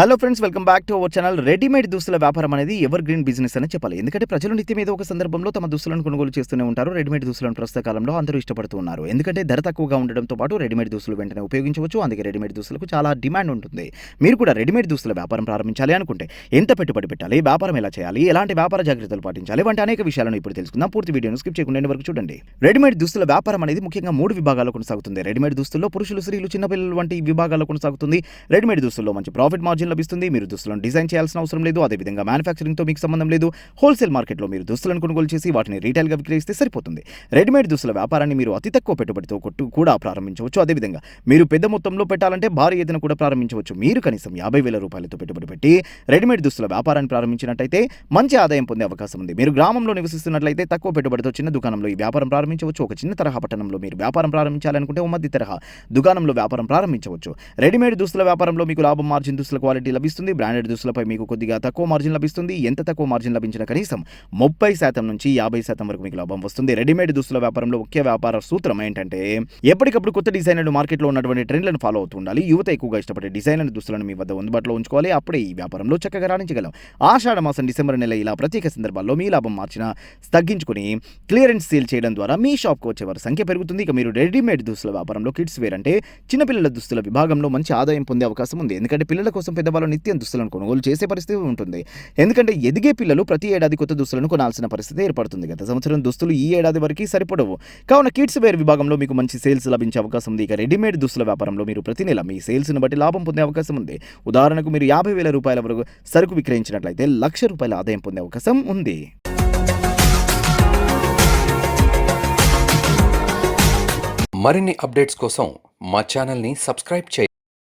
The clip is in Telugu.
Hello friends welcome back to our channel readymade దుస్తుల వ్యాపారం అనేది ఎవర్ గ్రీన్ బిజినెస్ అని చెప్పాలి. ఎందుకంటే ప్రజలు నిత్యం ఏదో ఒక సందర్భంలో తమ దుస్తులను కొనుగోలు చేస్తూనే ఉంటారు. రెడీమేడ్ దుస్తులను ప్రస్తుత కాలంలో అందరూ ఇష్టపడుతూ ఉన్నారు. ఎందుకంటే ధర తక్కువగా ఉండడంతో పాటు రెడీమేడ్ దుస్తులు వెంటనే ఉపయోగించవచ్చు. అందుకే రెడీమేడ్ దుస్తులకు చాలా డిమాండ్ ఉంటుంది. మీరు కూడా రెడీమేడ్ దుస్తుల వ్యాపారం ప్రారంభించాలి అనుకుంటే ఎంత పెట్టుబడి పెట్టాలి? వ్యాపారం ఎలా చేయాలి? ఎలాంటి వ్యాపార జాగ్రత్తలు పాటించాలి? వంటి అనేక విషయాలను ఇప్పుడు తెలుసుకుందాం. పూర్తి వీడియోను స్కిప్ చేయకుండా వరకు చూడండి. రెడీమేడ్ దుస్తుల వ్యాపారం అనేది ముఖ్యంగా మూడు విభాగాల్లో కొనసాగుతుంది. రెడీమేడ్ దుస్తుల్లో పురుషులు స్త్రీలు చిన్నపిల్లలు వంటి విభాగాల్లో కొనసాగుతుంది. రెడీమేడ్ దుస్తుల్లో మంచి ప్రాఫిట్ మార్జిన్ లభిస్తుంది మీరు దుస్తులను డిజైన్ చేయాల్సిన అవసరం లేదు అదేవిధంగా మ్యానుఫ్యాక్చరింగ్తో మీకు సంబంధం లేదు. హోల్సేల్ మార్కెట్లో మీరు దుస్తులను కొనుగోలు చేసి వాటిని రీటైల్గా విక్రయిస్తే సరిపోతుంది. రెడీమేడ్ దుస్తుల వ్యాపారాన్ని మీరు అతి తక్కువ పెట్టుబడితో కొట్టు కూడా ప్రారంభించవచ్చు. అదేవిధంగా మీరు పెద్ద మొత్తంలో పెట్టాలంటే భారీ ఎత్తున కూడా ప్రారంభించవచ్చు. మీరు కనీసం యాభై వేల రూపాయలతో పెట్టుబడి పెట్టి రెడీమేడ్ దుస్తుల వ్యాపారాన్ని ప్రారంభించినట్టయితే మంచి ఆదాయం పొందే అవకాశం ఉంది. మీరు గ్రామంలో నివసిస్తున్నట్లయితే తక్కువ పెట్టుబడితో చిన్న దుకాణంలో ఈ వ్యాపారం ప్రారంభించవచ్చు. ఒక చిన్న తరహా పట్టణంలో మీరు వ్యాపారం ప్రారంభించాలనుకుంటే ఓ మధ్య తరహా దుకాణంలో వ్యాపారం ప్రారంభించవచ్చు. రెడీమేడ్ దుస్తుల వ్యాపారంలో మీకు లాభం మార్జిన్ దుస్తుల క్వాలిటీ లభిస్తుంది బ్రాండెడ్ దుస్తులపై మీకు కొద్దిగా తక్కువ మార్జిన్ లభిస్తుంది. ఎంత తక్కువ మార్జిన్ లభించిన కనీసం ముప్పై శాతం నుంచి యాభై శాతం వరకు మీకు లాభం వస్తుంది. రెడీమేడ్ దుస్తుల వ్యాపారంలో ముఖ్య వ్యాపార సూత్రం ఏంటంటే ఎప్పటికప్పుడు కొత్త డిజైన్లు మార్కెట్లో ఉన్నటువంటి ట్రెండ్లను ఫాలో అవుతూ ఉండాలి. యువత ఎక్కువగా ఇష్టపడే డిజైన్ల దుస్తులను మీ వద్ద అందుబాటులో ఉంచుకోవాలి. అప్పుడే ఈ వ్యాపారంలో చక్కగా రాణించగలం. ఆషాఢ మాసం డిసెంబర్ నెల ఇలా ప్రత్యేక సందర్భాల్లో మీ లాభం మార్చిన తగ్గించుకుని క్లియరెన్స్ సేల్ చేయడం ద్వారా మీ షాప్కి వచ్చే వారి సంఖ్య పెరుగుతుంది. ఇక మీరు రెడీమేడ్ దుస్తుల వ్యాపారంలో కిడ్స్ వేర్ అంటే చిన్నపిల్లల దుస్తుల విభాగంలో మంచి ఆదాయం పొందే అవకాశం ఉంది. ఎందుకంటే పిల్లల కోసం పెద్దవాళ్ళు నిత్యం దుస్తులను కొనుగోలు చేసే పరిస్థితి ఉంటుంది. ఎందుకంటే ఎదిగే పిల్లలు ప్రతి ఏడాది కొత్త దుస్తులను కొనాల్సిన పరిస్థితి ఏర్పడుతుంది. గత సంవత్సరం దుస్తులు ఈ ఏడాది వరకు సరిపడవు. కావున కిడ్స్ వేర్ విభాగంలో మీకు మంచి సేల్స్ లభించే అవకాశం ఉంది. ఇక రెడీమేడ్ దుస్తుల వ్యాపారంలో మీరు ప్రతి నెల మీ సేల్స్ను బట్టి లాభం పొందే అవకాశం ఉంది. ఉదాహరణకు మీరు యాభై వేల రూపాయల వరకు సరుకు విక్రయించినట్లయితే లక్ష రూపాయల ఆదాయం పొందే అవకాశం ఉంది. మరిన్ని అప్డేట్స్ కోసం మా ఛానల్ని సబ్స్క్రైబ్ చేయండి